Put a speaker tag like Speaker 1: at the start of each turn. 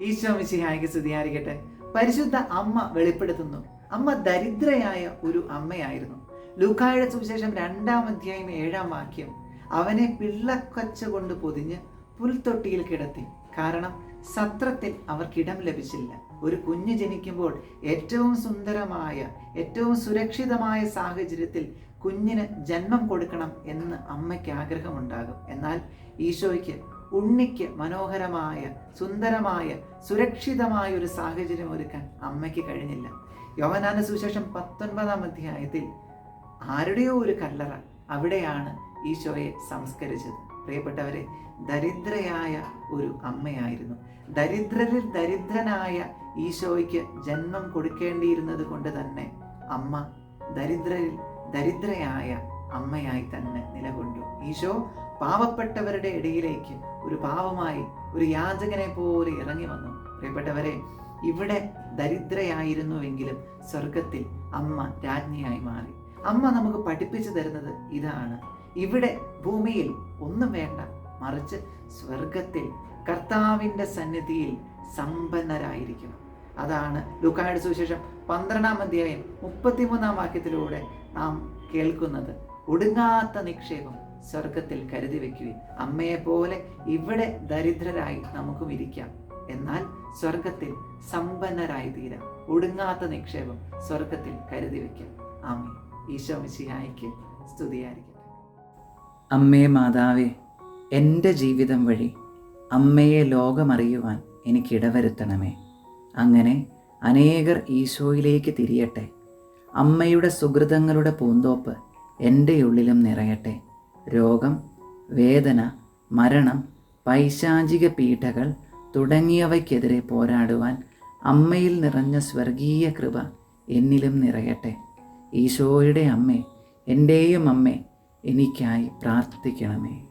Speaker 1: ഈശോ മിശിഹായിക്ക് സ്തുതിയായിരിക്കട്ടെ. പരിശുദ്ധ അമ്മ വെളിപ്പെടുത്തുന്നു. അമ്മ ദരിദ്രയായ ഒരു അമ്മയായിരുന്നു. ലൂക്കായുടെ സുവിശേഷം രണ്ടാം അധ്യായം ഏഴാം വാക്യം. അവനെ പിള്ളക്കൊച്ച കൊണ്ട് പൊതിഞ്ഞ് പുൽത്തൊട്ടിയിൽ കിടത്തി. കാരണം സത്രത്തിൽ അവർക്കിടം ലഭിച്ചില്ല. ഒരു കുഞ്ഞ് ജനിക്കുമ്പോൾ ഏറ്റവും സുന്ദരമായ ഏറ്റവും സുരക്ഷിതമായ സാഹചര്യത്തിൽ കുഞ്ഞിന് ജന്മം കൊടുക്കണം എന്ന് അമ്മയ്ക്ക് ആഗ്രഹമുണ്ടാകും. എന്നാൽ ഈശോയ്ക്ക് ഉണ്ണിക്ക് മനോഹരമായ സുന്ദരമായ സുരക്ഷിതമായ ഒരു സാഹചര്യം ഒരുക്കാൻ അമ്മയ്ക്ക് കഴിഞ്ഞില്ല. യോഹനാന സുശേഷം പത്തൊൻപതാം അധ്യായത്തിൽ ആരുടെയോ ഒരു കല്ലറ അവിടെയാണ് ഈശോയെ സംസ്കരിച്ചത്. പ്രിയപ്പെട്ടവരെ ദരിദ്രയായ ഒരു അമ്മയായിരുന്നു. ദരിദ്രരിൽ ദരിദ്രനായ ഈശോയ്ക്ക് ജന്മം കൊടുക്കേണ്ടിയിരുന്നത് കൊണ്ട് തന്നെ അമ്മ ദരിദ്രരിൽ ദരിദ്രയായ അമ്മയായി തന്നെ നിലകൊണ്ടു. ഈശോ പാവപ്പെട്ടവരുടെ ഇടയിലേക്ക് ഒരു പാവമായി ഒരു യാചകനെ പോലെ ഇറങ്ങി വന്നു. പ്രിയപ്പെട്ടവരെ ഇവിടെ ദരിദ്രയായിരുന്നുവെങ്കിലും സ്വർഗത്തിൽ അമ്മ രാജ്ഞിയായി മാറി. അമ്മ നമുക്ക് പഠിപ്പിച്ചു തരുന്നത് ഇതാണ്. ഇവിടെ ഭൂമിയിൽ ഒന്നും വേണ്ട. മറിച്ച് സ്വർഗത്തിൽ കർത്താവിന്റെ സന്നിധിയിൽ സമ്പന്നരായിരിക്കണം. അതാണ് ലുക്കായുടെ സുവിശേഷം പന്ത്രണ്ടാം അധ്യായം മുപ്പത്തിമൂന്നാം വാക്യത്തിലൂടെ നാം കേൾക്കുന്നത്. ഒടുങ്ങാത്ത നിക്ഷേപം. സ്വർഗത്തിൽ കരുതി വെക്കുകയും അമ്മയെപ്പോലെ ഇവിടെ ദരിദ്രരായി നമുക്കും ഇരിക്കാം. എന്നാൽ സ്വർഗത്തിൽ സമ്പന്നരായി തീരാം. ഒടുങ്ങാത്ത നിക്ഷേപം സ്വർഗത്തിൽ കരുതി വെക്കാം. ആമേ ഈശോ മിശിഹായിക്ക് സ്തുതിയായിരിക്കട്ടെ.
Speaker 2: അമ്മേ മാതാവേ എന്റെ ജീവിതം വഴി അമ്മയെ ലോകമറിയുവാൻ എനിക്കിടവരുത്തണമേ അങ്ങനെ അനേകർ ഈശോയിലേക്ക് തിരിയട്ടെ. അമ്മയുടെ സുഹൃതങ്ങളുടെ പൂന്തോപ്പ് എന്റെ ഉള്ളിലും നിറയട്ടെ. രോഗം വേദന മരണം പൈശാചിക പീഠകൾ തുടങ്ങിയവയ്ക്കെതിരെ പോരാടുവാൻ അമ്മയിൽ നിറഞ്ഞ സ്വർഗീയ കൃപ എന്നിലും നിറയട്ടെ. ഈശോയുടെ അമ്മേ എന്റെയും അമ്മേ എനിക്കായി പ്രാർത്ഥിക്കണമേ.